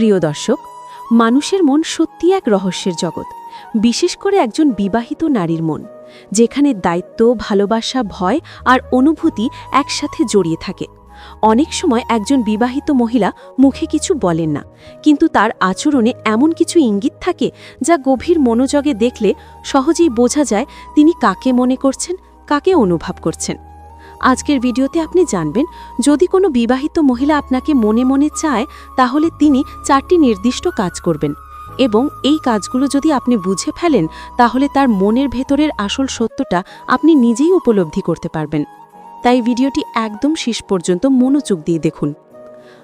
প্রিয় দর্শক, মানুষের মন সত্যি এক রহস্যের জগৎ, বিশেষ করে একজন বিবাহিত নারীর মন, যেখানে দায়িত্ব, ভালোবাসা, ভয় আর অনুভূতি একসাথে জড়িয়ে থাকে। অনেক সময় একজন বিবাহিত মহিলা মুখে কিছু বলেন না, কিন্তু তার আচরণে এমন কিছু ইঙ্গিত থাকে যা গভীর মনোযোগে দেখলে সহজেই বোঝা যায় তিনি কাকে মনে করছেন, কাকে অনুভব করছেন। আজকের ভিডিওতে আপনি জানবেন, যদি কোনো বিবাহিত মহিলা আপনাকে মনে মনে চায়, তাহলে তিনি চারটি নির্দিষ্ট কাজ করবেন এবং এই কাজগুলো যদি আপনি বুঝে ফেলেন, তাহলে তার মনের ভেতরের আসল সত্যটা আপনি নিজেই উপলব্ধি করতে পারবেন। তাই ভিডিওটি একদম শেষ পর্যন্ত মনোযোগ দিয়ে দেখুন।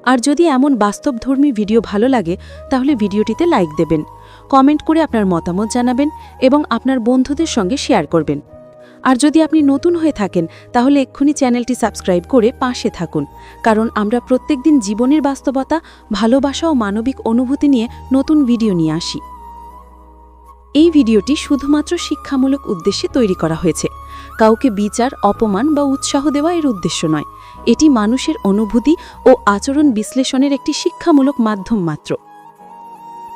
আর যদি এমন বাস্তবধর্মী ভিডিও ভালো লাগে, তাহলে ভিডিওটিতে লাইক দেবেন, কমেন্ট করে আপনার মতামত জানাবেন এবং আপনার বন্ধুদের সঙ্গে শেয়ার করবেন। আর যদি আপনি নতুন হয়ে থাকেন, তাহলে এক্ষুনি চ্যানেলটি সাবস্ক্রাইব করে পাশে থাকুন। কারণ আমরা প্রত্যেক দিন জীবনের বাস্তবতা, ভালোবাসা ও মানবিক অনুভূতি নিয়ে নতুন ভিডিও নিয়ে আসি। এই ভিডিওটি শুধুমাত্র শিক্ষামূলক উদ্দেশ্যে তৈরি করা হয়েছে। কাউকে বিচার, অপমান বা উৎসাহ দেওয়া এর উদ্দেশ্য নয়। এটি মানুষের অনুভূতি ও আচরণ বিশ্লেষণের একটি শিক্ষামূলক মাধ্যম মাত্র।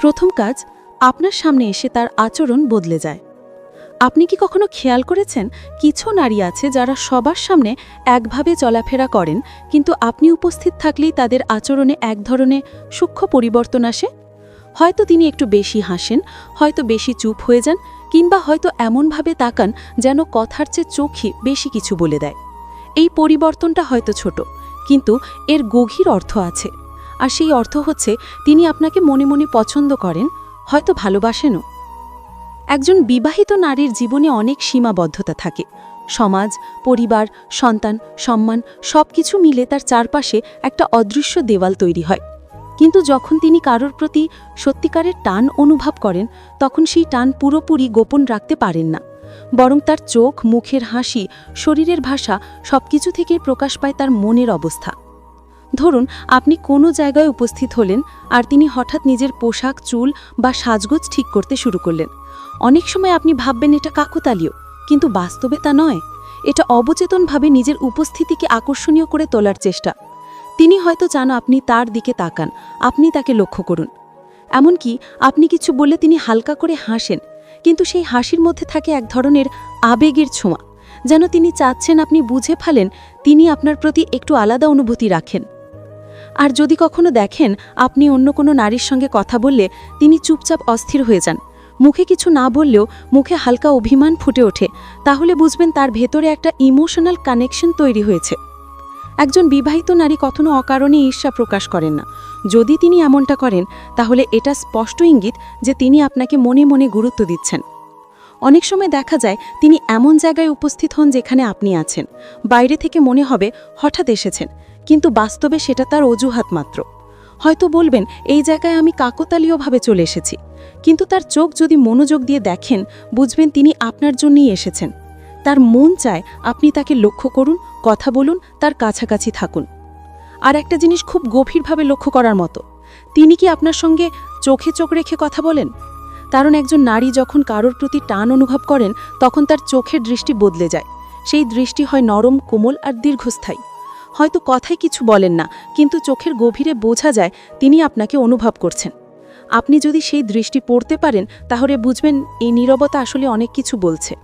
প্রথম কাজ, আপনার সামনে এসে তার আচরণ বদলে যায়। আপনি কি কখনো খেয়াল করেছেন? কিছু নারী আছে যারা সবার সামনে একভাবে চলাফেরা করেন, কিন্তু আপনি উপস্থিত থাকলেই তাদের আচরণে এক ধরনের সূক্ষ্ম পরিবর্তন আসে? হয়তো তিনি একটু বেশি হাসেন, হয়তো বেশি চুপ হয়ে যান, কিংবা হয়তো এমনভাবে তাকান যেন কথার চেয়ে চোখে বেশি কিছু বলে দেয়। এই পরিবর্তনটা হয়তো ছোট, কিন্তু এর গভীর অর্থ আছে। আর সেই অর্থ হচ্ছে, তিনি আপনাকে মনে মনে পছন্দ করেন, হয়তো ভালোবাসেনও। একজন বিবাহিত নারীর জীবনে অনেক সীমাবদ্ধতা থাকে। সমাজ, পরিবার, সন্তান, সম্মান সবকিছু মিলে তার চারপাশে একটা অদৃশ্য দেওয়াল তৈরি হয়। কিন্তু যখন তিনি কারোর প্রতি সত্যিকারের টান অনুভব করেন, তখন সেই টান পুরোপুরি গোপন রাখতে পারেন না। বরং তার চোখ, মুখের হাসি, শরীরের ভাষা সব কিছু থেকে প্রকাশ পায় তার মনের অবস্থা। ধরুন, আপনি কোনো জায়গায় উপস্থিত হলেন আর তিনি হঠাৎ নিজের পোশাক, চুল বা সাজগোজ ঠিক করতে শুরু করলেন। অনেক সময় আপনি ভাববেন এটা কাকতালীয়, কিন্তু বাস্তবে তা নয়। এটা অবচেতনভাবে নিজের উপস্থিতিকে আকর্ষণীয় করে তোলার চেষ্টা। তিনি হয়তো চান আপনি তার দিকে তাকান, আপনি তাকে লক্ষ্য করুন। এমনকি আপনি কিছু বললে তিনি হালকা করে হাসেন, কিন্তু সেই হাসির মধ্যে থাকে এক ধরনের আবেগের ছোঁয়া, যেন তিনি চাচ্ছেন আপনি বুঝে ফেলেন, তিনি আপনার প্রতি একটু আলাদা অনুভূতি রাখেন। আর যদি কখনো দেখেন আপনি অন্য কোনো নারীর সঙ্গে কথা বললে তিনি চুপচাপ অস্থির হয়ে যান। মুখে কিছু না বললেও মুখে হালকা অভিমান ফুটে ওঠে। তাহলে বুঝবেন তার ভেতরে একটা ইমোশনাল কানেকশন তৈরি হয়েছে। একজন বিবাহিত নারী কখনো অকারণে ঈর্ষা প্রকাশ করেন না। যদি তিনি এমনটা করেন, তাহলে এটা স্পষ্ট ইঙ্গিত যে তিনি আপনাকে মনে মনে গুরুত্ব দিচ্ছেন। অনেক সময় দেখা যায় তিনি এমন জায়গায় উপস্থিত হন যেখানে আপনি আছেন। বাইরে থেকে মনে হবে হঠাৎ এসেছেন। কিন্তু বাস্তবে সেটা তার অজুহাত মাত্র। হয়তো বলবেন, এই জায়গায় আমি কাকতালীয়ভাবে চলে এসেছি। কিন্তু তার চোখ যদি মনোযোগ দিয়ে দেখেন, বুঝবেন তিনি আপনার জন্যই এসেছেন। তার মন চায় আপনি তাকে লক্ষ্য করুন, কথা বলুন, তার কাছাকাছি থাকুন। আর একটা জিনিস খুব গভীরভাবে লক্ষ্য করার মতো, তিনি কি আপনার সঙ্গে চোখে চোখ রেখে কথা বলেন? কারণ একজন নারী যখন কারোর প্রতি টান অনুভব করেন, তখন তার চোখের দৃষ্টি বদলে যায়। সেই দৃষ্টি হয় নরম, কোমল আর দীর্ঘস্থায়ী। হয়তো কথায় কিছু বলেন না, কিন্তু চোখের গভীরে বোঝা যায় তিনি আপনাকে অনুভব করছেন। আপনি যদি সেই দৃষ্টি পড়তে পারেন, তাহলে বুঝবেন এই নীরবতা আসলে অনেক কিছু বলছে।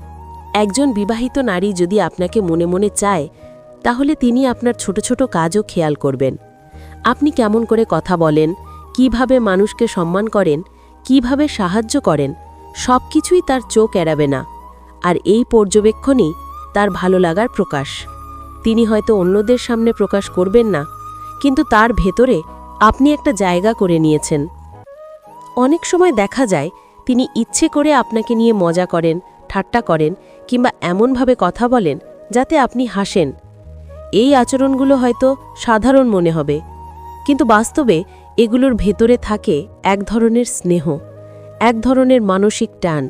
একজন বিবাহিত নারী যদি আপনাকে মনে মনে চায়, তাহলে তিনি আপনার ছোট ছোট কাজও খেয়াল করবেন। আপনি কেমন করে কথা বলেন, কীভাবে মানুষকে সম্মান করেন, কীভাবে সাহায্য করেন সব কিছুই তার চোখ এড়াবে না। আর এই পর্যবেক্ষণই তার ভালো লাগার প্রকাশ। তিনি হয়তো অন্যদের সামনে প্রকাশ করবেন না, কিন্তু তার ভেতরে আপনি একটা জায়গা করে নিয়েছেন। অনেক সময় দেখা যায়, তিনি ইচ্ছে করে আপনাকে নিয়ে মজা করেন, ঠাট্টা করেন, কিংবা এমনভাবে কথা বলেন, যাতে আপনি হাসেন। এই আচরণগুলো হয়তো সাধারণ মনে হবে, কিন্তু বাস্তবে এগুলোর ভেতরে থাকে এক ধরনের স্নেহ, এক ধরনের মানসিক টান।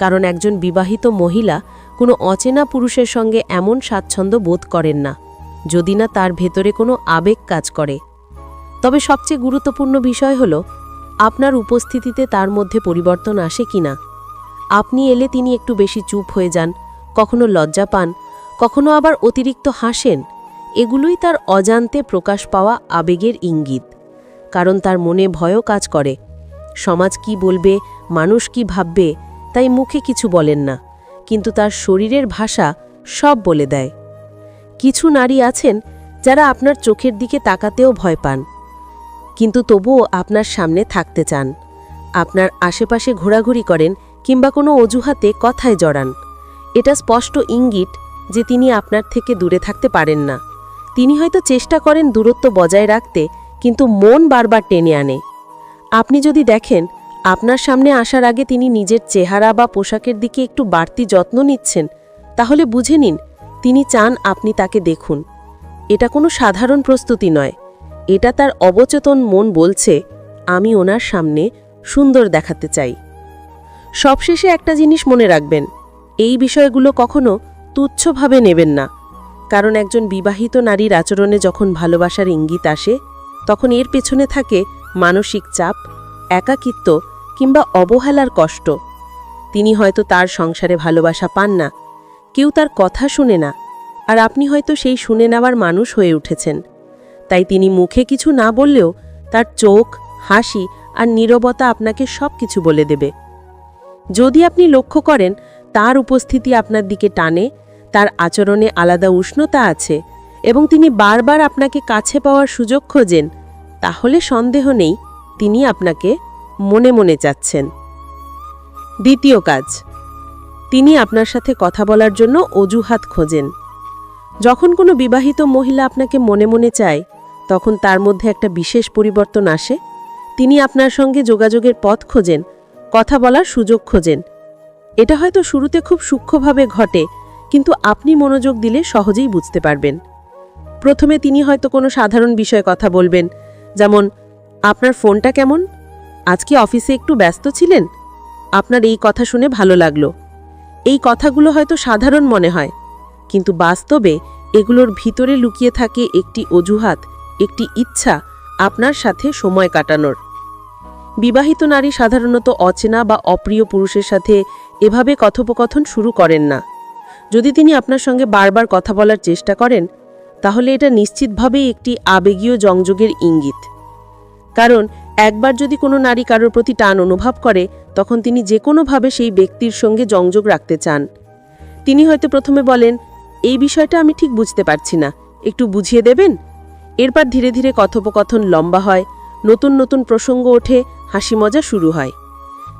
কারণ একজন বিবাহিত মহিলা কোনো অচেনা পুরুষের সঙ্গে এমন স্বাচ্ছন্দ্য বোধ করেন না, যদি না তার ভেতরে কোনো আবেগ কাজ করে। তবে সবচেয়ে গুরুত্বপূর্ণ বিষয় হল, আপনার উপস্থিতিতে তার মধ্যে পরিবর্তন আসে কিনা আপনি এলে তিনি একটু বেশি চুপ হয়ে যান, কখনো লজ্জা পান, কখনো আবার অতিরিক্ত হাসেন, এগুলোই তার অজান্তে প্রকাশ পাওয়া আবেগের ইঙ্গিত। কারণ তার মনে ভয়ও কাজ করে। সমাজ কি বলবে, মানুষ কি ভাববে, তাই মুখে কিছু বলেন না। কিন্তু তার শরীরের ভাষা সব বলে দেয়। কিছু নারী আছেন যারা আপনার চোখের দিকে তাকাতেও ভয় পান। কিন্তু তবুও আপনার সামনে থাকতে চান। আপনার আশেপাশে ঘোরাঘুরি করেন কিংবা কোনো অজুহাতে কথায় জড়ান। এটা স্পষ্ট ইঙ্গিত যে তিনি আপনার থেকে দূরে থাকতে পারেন না। তিনি হয়তো চেষ্টা করেন দূরত্ব বজায় রাখতে, কিন্তু মন বারবার টেনে আনে। আপনি যদি দেখেন আপনার সামনে আসার আগে তিনি নিজের চেহারা বা পোশাকের দিকে একটু বাড়তি যত্ন নিচ্ছেন, তাহলে বুঝে নিন, তিনি চান আপনি তাকে দেখুন। এটা কোনো সাধারণ প্রস্তুতি নয়। এটা তার অবচেতন মন বলছে, আমি ওনার সামনে সুন্দর দেখাতে চাই। সবশেষে একটা জিনিস মনে রাখবেন, এই বিষয়গুলো কখনো তুচ্ছভাবে নেবেন না। কারণ একজন বিবাহিত নারীর আচরণে যখন ভালোবাসার ইঙ্গিত আসে, তখন এর পেছনে থাকে মানসিক চাপ একাকিত্ব কিংবা অবহেলার কষ্ট। তিনি হয়তো তার সংসারে ভালোবাসা পান না, কেউ তার কথা শুনে না, আর আপনি হয়তো সেই শুনে নেওয়ার মানুষ হয়ে উঠেছেন। তাই তিনি মুখে কিছু না বললেও তার চোখ, হাসি আর নীরবতা আপনাকে সব কিছু বলে দেবে। যদি আপনি লক্ষ্য করেন, তার উপস্থিতি আপনার দিকে টানে, তার আচরণে আলাদা উষ্ণতা আছে এবং তিনি বারবার আপনাকে কাছে পাওয়ার সুযোগ খোঁজেন, তাহলে সন্দেহ নেই তিনি আপনাকে মনে মনে চাচ্ছেন। দ্বিতীয় কাজ, তিনি আপনার সাথে কথা বলার জন্য অজুহাত খোঁজেন। যখন কোনো বিবাহিত মহিলা আপনাকে মনে মনে চায়, তখন তার মধ্যে একটা বিশেষ পরিবর্তন আসে। তিনি আপনার সঙ্গে যোগাযোগের পথ খোঁজেন, কথা বলার সুযোগ খোঁজেন। এটা হয়তো শুরুতে খুব সূক্ষ্মভাবে ঘটে, কিন্তু আপনি মনোযোগ দিলে সহজেই বুঝতে পারবেন। প্রথমে তিনি হয়তো কোনো সাধারণ বিষয়ে কথা বলবেন, যেমন আপনার ফোনটা কেমন? আজকে অফিসে একটু ব্যস্ত ছিলেন? আপনার এই কথা শুনে ভালো লাগল। এই কথাগুলো হয়তো সাধারণ মনে হয়, কিন্তু বাস্তবে এগুলোর ভিতরে লুকিয়ে থাকে একটি অজুহাত, একটি ইচ্ছা আপনার সাথে সময় কাটানোর। বিবাহিত নারী সাধারণত অচেনা বা অপ্রিয় পুরুষের সাথে এভাবে কথোপকথন শুরু করেন না। যদি তিনি আপনার সঙ্গে বারবার কথা বলার চেষ্টা করেন, তাহলে এটা নিশ্চিতভাবেই একটি আবেগীয় জংযোগের ইঙ্গিত। কারণ একবার যদি কোনো নারী কারোর প্রতি টান অনুভব করে, তখন তিনি যে কোনোভাবে সেই ব্যক্তির সঙ্গে সংযোগ রাখতে চান। তিনি হয়তো প্রথমে বলেন, এই বিষয়টা আমি ঠিক বুঝতে পারছি না, একটু বুঝিয়ে দেবেন? এরপর ধীরে ধীরে কথোপকথন লম্বা হয়, নতুন নতুন প্রসঙ্গ ওঠে, হাসি মজা শুরু হয়।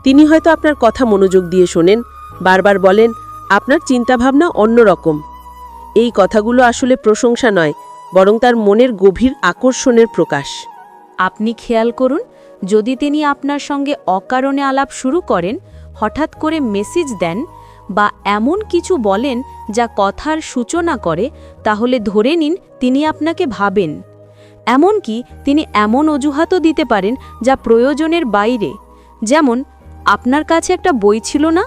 তিনি হয়তো আপনার কথা মনোযোগ দিয়ে শোনেন, বারবার বলেন, আপনার চিন্তাভাবনা অন্যরকম। এই কথাগুলো আসলে প্রশংসা নয়, বরং তার মনের গভীর আকর্ষণের প্রকাশ। আপনি খেয়াল করুন, যদি তিনি আপনার সঙ্গে অকারণে আলাপ শুরু করেন, হঠাৎ করে মেসেজ দেন বা এমন কিছু বলেন যা কথার সূচনা করে, তাহলে ধরে নিন তিনি আপনাকে ভাবেন। এমনকি তিনি এমন অজুহাতও দিতে পারেন যা প্রয়োজনের বাইরে। যেমন, আপনার কাছে একটা বই ছিল না?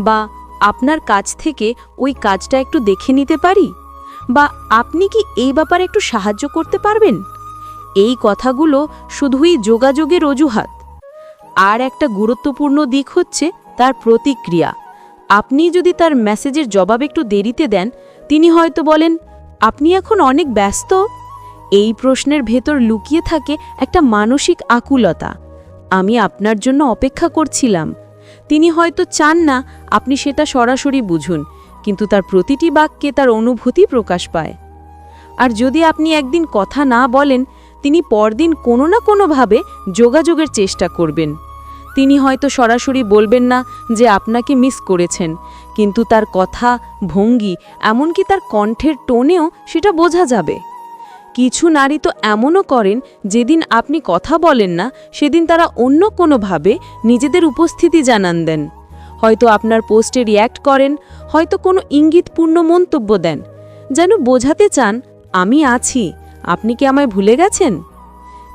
বা আপনার কাছ থেকে ওই কাজটা একটু দেখে নিতে পারি? বা আপনি কি এই ব্যাপারে একটু সাহায্য করতে পারবেন? এই কথাগুলো শুধুই যোগাযোগের অজুহাত। আর একটা গুরুত্বপূর্ণ দিক হচ্ছে তার প্রতিক্রিয়া। আপনি যদি তার মেসেজের জবাব একটু দেরিতে দেন, তিনি হয়তো বলেন, আপনি এখন অনেক ব্যস্ত? এই প্রশ্নের ভেতর লুকিয়ে থাকে একটা মানসিক আকুলতা। আমি আপনার জন্য অপেক্ষা করছিলাম। তিনি হয়তো চান না আপনি সেটা সরাসরি বুঝুন, কিন্তু তার প্রতিটি বাক্যে তার অনুভূতি প্রকাশ পায়। আর যদি আপনি একদিন কথা না বলেন তিনি পরদিন কোনো না কোনোভাবে যোগাযোগের চেষ্টা করবেন। তিনি হয়তো সরাসরি বলবেন না যে আপনাকে মিস করেছেন, কিন্তু তার কথা, ভঙ্গি, এমনকি তার কণ্ঠের টোনেও সেটা বোঝা যাবে। কিছু নারী তো এমনও করেন, যেদিন আপনি কথা বলেন না, সেদিন তারা অন্য কোনোভাবে নিজেদের উপস্থিতি জানান দেন। হয়তো আপনার পোস্টে রিয়্যাক্ট করেন, হয়তো কোনো ইঙ্গিতপূর্ণ মন্তব্য দেন। যেন বোঝাতে চান, আমি আছি। আপনি কি আমায় ভুলে গেছেন?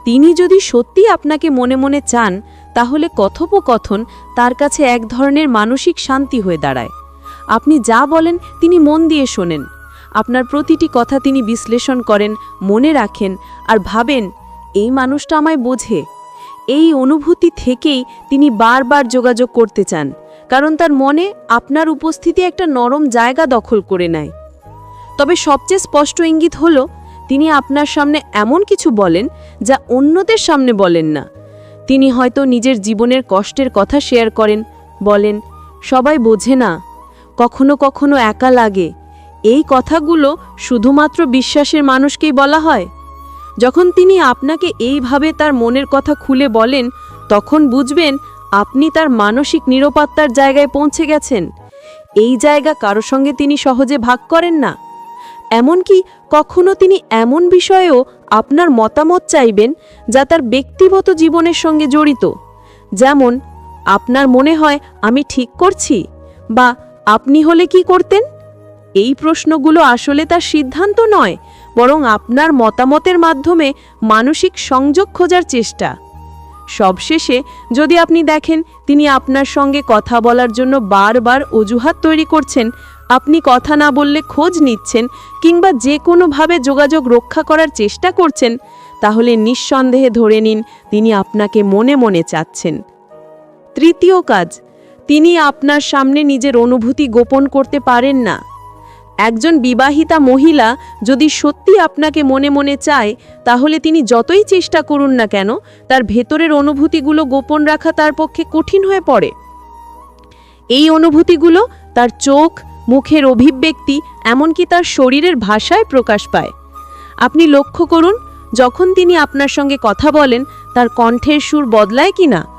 তিনি যদি সত্যি আপনাকে মনে মনে চান, তাহলে কথোপকথন তার কাছে এক ধরনের মানসিক শান্তি হয়ে দাঁড়ায়। আপনি যা বলেন, তিনি মন দিয়ে শোনেন। আপনার প্রতিটি কথা তিনি বিশ্লেষণ করেন, মনে রাখেন আর ভাবেন, এই মানুষটা আমায় বোঝে। এই অনুভূতি থেকেই তিনি বারবার যোগাযোগ করতে চান, কারণ তার মনে আপনার উপস্থিতি একটা নরম জায়গা দখল করে নেয়। তবে সবচেয়ে স্পষ্ট ইঙ্গিত হল তিনি আপনার সামনে এমন কিছু বলেন যা অন্যদের সামনে বলেন না। তিনি হয়তো নিজের জীবনের কষ্টের কথা শেয়ার করেন, বলেন, সবাই বোঝে না, কখনো কখনো একা লাগে। এই কথাগুলো শুধুমাত্র বিশ্বাসের মানুষকেই বলা হয়। যখন তিনি আপনাকে এইভাবে তার মনের কথা খুলে বলেন, তখন বুঝবেন আপনি তার মানসিক নিরাপত্তার জায়গায় পৌঁছে গেছেন। এই জায়গা কারও সঙ্গে তিনি সহজে ভাগ করেন না। এমনকি কখনো তিনি এমন বিষয়েও আপনার মতামত চাইবেন যা তার ব্যক্তিগত জীবনের সঙ্গে জড়িত। যেমন, আপনার মনে হয় আমি ঠিক করছি বা আপনি হলে কি করতেন? এই প্রশ্নগুলো আসলে তার সিদ্ধান্ত নয়, বরং আপনার মতামতের মাধ্যমে মানসিক সংযোগ খোঁজার চেষ্টা। সবশেষে যদি আপনি দেখেন তিনি আপনার সঙ্গে কথা বলার জন্য বারবার অজুহাত তৈরি করছেন, আপনি কথা না বললে খোঁজ নিচ্ছেন কিংবা যে কোনোভাবে যোগাযোগ রক্ষা করার চেষ্টা করছেন, তাহলে নিঃসন্দেহে ধরে নিন তিনি আপনাকে মনে মনে চাচ্ছেন। তৃতীয় কাজ, তিনি আপনার সামনে নিজের অনুভূতি গোপন করতে পারেন না। একজন বিবাহিতা মহিলা যদি সত্যি আপনাকে মনে মনে চায়, তাহলে তিনি যতই চেষ্টা করুন না কেন, তার ভেতরের অনুভূতিগুলো গোপন রাখা তার পক্ষে কঠিন হয়ে পড়ে। এই অনুভূতিগুলো তার চোখ, মুখের অভিব্যক্তি, এমনকি তার শরীরের ভাষায় প্রকাশ পায়। আপনি লক্ষ্য করুন, যখন তিনি আপনার সঙ্গে কথা বলেন, তার কণ্ঠের সুর বদলায় কি না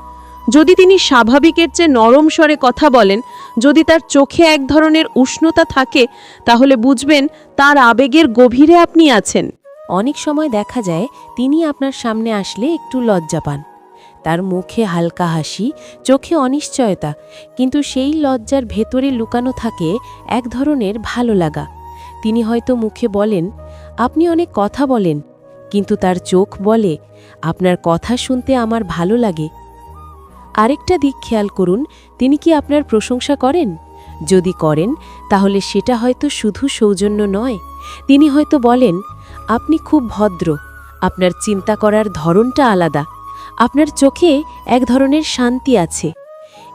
যদি তিনি স্বাভাবিকের চেয়ে নরম স্বরে কথা বলেন, যদি তার চোখে এক ধরনের উষ্ণতা থাকে, তাহলে বুঝবেন তার আবেগের গভীরে আপনি আছেন। অনেক সময় দেখা যায়, তিনি আপনার সামনে আসলে একটু লজ্জা পান। তার মুখে হালকা হাসি, চোখে অনিশ্চয়তা, কিন্তু সেই লজ্জার ভেতরে লুকানো থাকে এক ধরনের ভালো লাগা। তিনি হয়তো মুখে বলেন, আপনি অনেক কথা বলেন। কিন্তু তার চোখ বলে, আপনার কথা শুনতে আমার ভালো লাগে। আরেকটা দিক খেয়াল করুন, তিনি কি আপনার প্রশংসা করেন? যদি করেন, তাহলে সেটা হয়তো শুধু সৌজন্য নয়। তিনি হয়তো বলেন, আপনি খুব ভদ্র, আপনার চিন্তা করার ধরনটা আলাদা, আপনার চোখে এক ধরনের শান্তি আছে।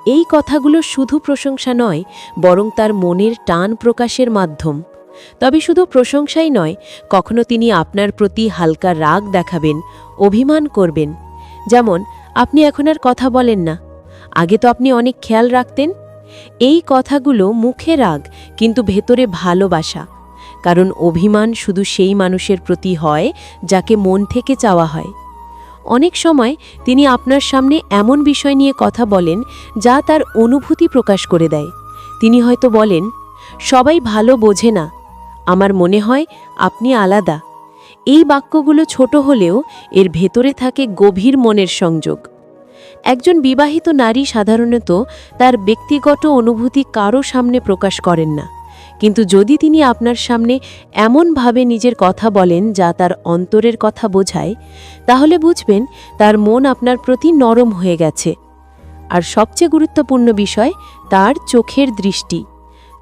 এই কথাগুলো শুধু প্রশংসা নয়, বরং তার মনের টান প্রকাশের মাধ্যম। তবে শুধু প্রশংসাই নয়, কখনো তিনি আপনার প্রতি হালকা রাগ দেখাবেন, অভিমান করবেন। যেমন আপনি এখন আর কথা বলেন না। আগে তো আপনি অনেক খেয়াল রাখতেন। এই কথাগুলো মুখে রাগ, কিন্তু ভেতরে ভালোবাসা। কারণ অভিমান শুধু সেই মানুষের প্রতি হয়, যাকে মন থেকে চাওয়া হয়। অনেক সময় তিনি আপনার সামনে এমন বিষয় নিয়ে কথা বলেন, যা তার অনুভূতি প্রকাশ করে দেয়। তিনি হয়তো বলেন, সবাই ভালো বোঝে না। আমার মনে হয় আপনি আলাদা। এই বাক্যগুলো ছোট হলেও এর ভেতরে থাকে গভীর মনের সংযোগ। একজন বিবাহিত নারী সাধারণত তার ব্যক্তিগত অনুভূতি কারও সামনে প্রকাশ করেন না। কিন্তু যদি তিনি আপনার সামনে এমনভাবে নিজের কথা বলেন যা তার অন্তরের কথা বোঝায়, তাহলে বুঝবেন তার মন আপনার প্রতি নরম হয়ে গেছে। আর সবচেয়ে গুরুত্বপূর্ণ বিষয়, তার চোখের দৃষ্টি।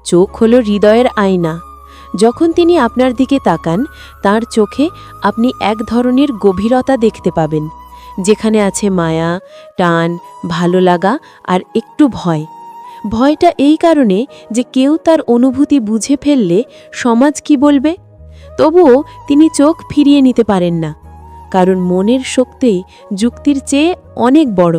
চোখ হল হৃদয়ের আয়না। যখন তিনি আপনার দিকে তাকান, তার চোখে আপনি এক ধরনের গভীরতা দেখতে পাবেন, যেখানে আছে মায়া, টান, ভালো লাগা আর একটু ভয়। ভয়টা এই কারণে যে কেউ তার অনুভূতি বুঝে ফেললে সমাজ কি বলবে? তবুও তিনি চোখ ফিরিয়ে নিতে পারেন না, কারণ মনের শক্তি যুক্তির চেয়ে অনেক বড়।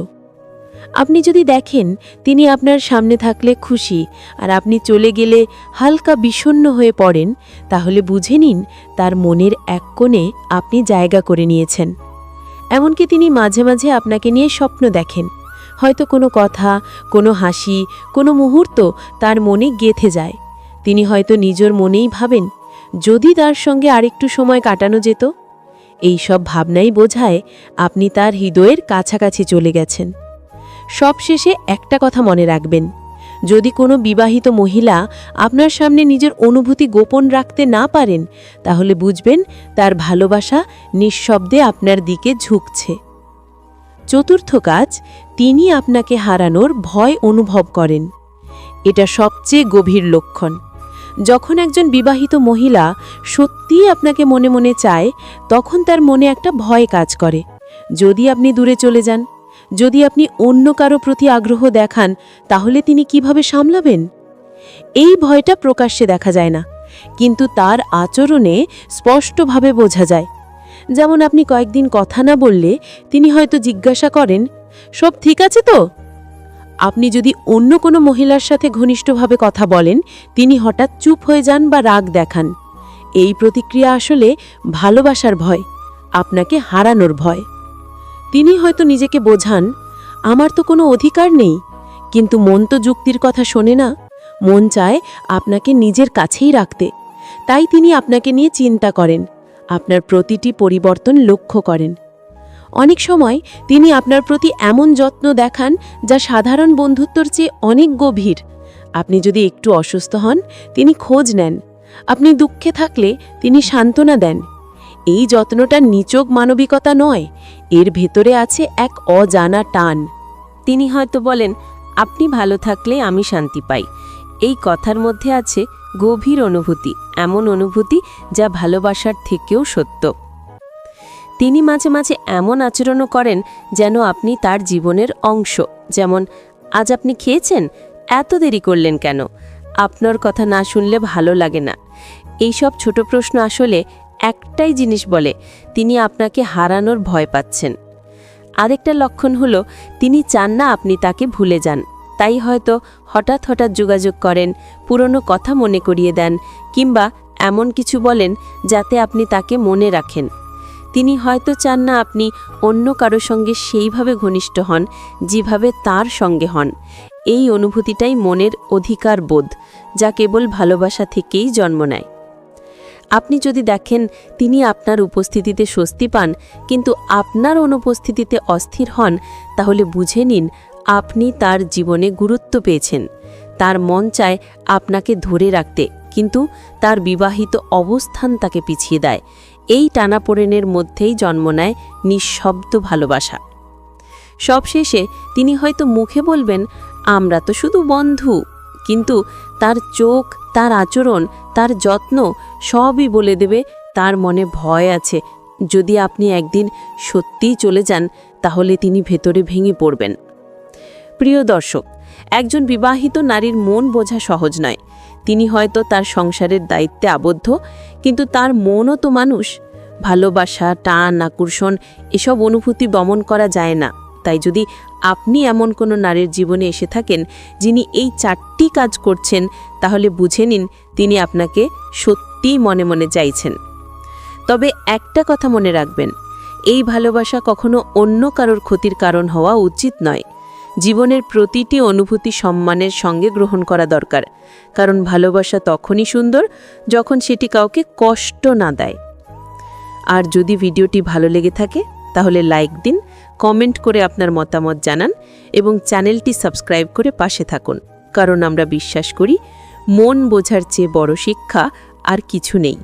আপনি যদি দেখেন, তিনি আপনার সামনে থাকলে খুশি, আর আপনি চলে গেলে হালকা বিষণ্ণ হয়ে পড়েন, তাহলে বুঝে নিন তার মনের এক কোণে আপনি জায়গা করে নিয়েছেন। এমনকি তিনি মাঝে মাঝে আপনাকে নিয়ে স্বপ্ন দেখেন। হয়তো কোনো কথা, কোনো হাসি, কোনো মুহূর্ত তার মনে গেথে যায়। তিনি হয়তো নিজের মনেই ভাবেন, যদি তার সঙ্গে আরেকটু সময় কাটানো যেত? এই সব ভাবনাই বোঝায় আপনি তার হৃদয়ের কাছাকাছি চলে গেছেন। সবশেষে একটা কথা মনে রাখবেন। যদি কোনো বিবাহিত মহিলা আপনার সামনে নিজের অনুভূতি গোপন রাখতে না পারেন, তাহলে বুঝবেন তার ভালোবাসা নিঃশব্দে আপনার দিকে ঝুঁকছে। চতুর্থ কাজ, তিনি আপনাকে হারানোর ভয় অনুভব করেন। এটা সবচেয়ে গভীর লক্ষণ। যখন একজন বিবাহিত মহিলা সত্যিই আপনাকে মনে মনে চায়, তখন তার মনে একটা ভয় কাজ করে। যদি আপনি দূরে চলে যান যদি আপনি অন্য কারও প্রতি আগ্রহ দেখান, তাহলে তিনি কীভাবে সামলাবেন? এই ভয়টা প্রকাশ্যে দেখা যায় না, কিন্তু তার আচরণে স্পষ্টভাবে বোঝা যায়। যেমন আপনি কয়েকদিন কথা না বললে তিনি হয়তো জিজ্ঞাসা করেন, সব ঠিক আছে তো? আপনি যদি অন্য কোনো মহিলার সাথে ঘনিষ্ঠভাবে কথা বলেন, তিনি হঠাৎ চুপ হয়ে যান বা রাগ দেখান। এই প্রতিক্রিয়া আসলে ভালোবাসার ভয়, আপনাকে হারানোর ভয়। তিনি হয়তো নিজেকে বোঝান, আমার তো কোনো অধিকার নেই। কিন্তু মন তো যুক্তির কথা শোনে না। মন চায় আপনাকে নিজের কাছেই রাখতে। তাই তিনি আপনাকে নিয়ে চিন্তা করেন, আপনার প্রতিটি পরিবর্তন লক্ষ্য করেন। অনেক সময় তিনি আপনার প্রতি এমন যত্ন দেখান যা সাধারণ বন্ধুত্বর চেয়ে অনেক গভীর। আপনি যদি একটু অসুস্থ হন, তিনি খোঁজ নেন। আপনি দুঃখে থাকলে তিনি সান্ত্বনা দেন। এই যত্নটা নিচক মানবিকতা নয় এর ভেতরে আছে এক অজানা টান। তিনি হয়তো বলেন, আপনি ভালো থাকলে আমি শান্তি পাই। এই কথার মধ্যে আছে গভীর অনুভূতি, এমন অনুভূতি যা ভালোবাসার থেকেও সত্য। তিনি মাঝে মাঝে এমন আচরণও করেন যেন আপনি তার জীবনের অংশ। যেমন, আজ আপনি খেয়েছেন? এত দেরি করলেন কেন? আপনার কথা না শুনলে ভালো লাগে না। এইসব ছোট প্রশ্ন আসলে একটাই জিনিস বলে, তিনি আপনাকে হারানোর ভয় পাচ্ছেন। আরেকটা লক্ষণ হলো, তিনি চান না আপনি তাকে ভুলে যান। তাই হয়তো হঠাৎ হঠাৎ যোগাযোগ করেন, পুরনো কথা মনে করিয়ে দেন, কিংবা এমন কিছু বলেন যাতে আপনি তাকে মনে রাখেন। তিনি হয়তো চান না আপনি অন্য কারও সঙ্গে সেইভাবে ঘনিষ্ঠ হন, যেভাবে তার সঙ্গে হন। এই অনুভূতিটাই মনের অধিকার বোধ, যা কেবল ভালোবাসা থেকেই জন্ম নেয়। আপনি যদি দেখেন তিনি আপনার উপস্থিতিতে স্বস্তি পান, কিন্তু আপনার অনুপস্থিতিতে অস্থির হন, তাহলে বুঝে নিন আপনি তার জীবনে গুরুত্ব পেয়েছেন। তার মন চায় আপনাকে ধরে রাখতে, কিন্তু তার বিবাহিত অবস্থান তাকে পিছিয়ে দেয়। এই টানাপোড়েনের মধ্যেই জন্ম নেয় নিঃশব্দ ভালোবাসা। সবশেষে তিনি হয়তো মুখে বলবেন, আমরা তো শুধু বন্ধু। কিন্তু তার চোখ, তার আচরণ, তার যত্ন সবই বলে দেবে, তার মনে ভয় আছে। যদি আপনি একদিন সত্যিই চলে যান, তাহলে তিনি ভেতরে ভেঙে পড়বেন। প্রিয় দর্শক, একজন বিবাহিত নারীর মন বোঝা সহজ নয়। তিনি হয়তো তার সংসারের দায়িত্বে আবদ্ধ, কিন্তু তার মনও তো মানুষ। ভালোবাসা, টান, আকর্ষণ, এসব অনুভূতি দমন করা যায় না। তাই যদি আপনি এমন কোনো নারীর জীবনে এসে থাকেন, যিনি এই চারটি কাজ করছেন, তাহলে বুঝে নিন তিনি আপনাকে সত্যিই মনে মনে চাইছেন। তবে একটা কথা মনে রাখবেন, এই ভালোবাসা কখনো অন্য কারোর ক্ষতির কারণ হওয়া উচিত নয়। জীবনের প্রতিটি অনুভূতি সম্মানের সঙ্গে গ্রহণ করা দরকার, কারণ ভালোবাসা তখনই সুন্দর যখন সেটি কাউকে কষ্ট না দেয়। আর যদি ভিডিওটি ভালো লেগে থাকে, তাহলে লাইক দিন, কমেন্ট করে আপনার মতামত জানান এবং চ্যানেলটি সাবস্ক্রাইব করে পাশে থাকুন। কারণ আমরা বিশ্বাস করি, মন বোঝার চেয়ে বড় শিক্ষা আর কিছু নেই।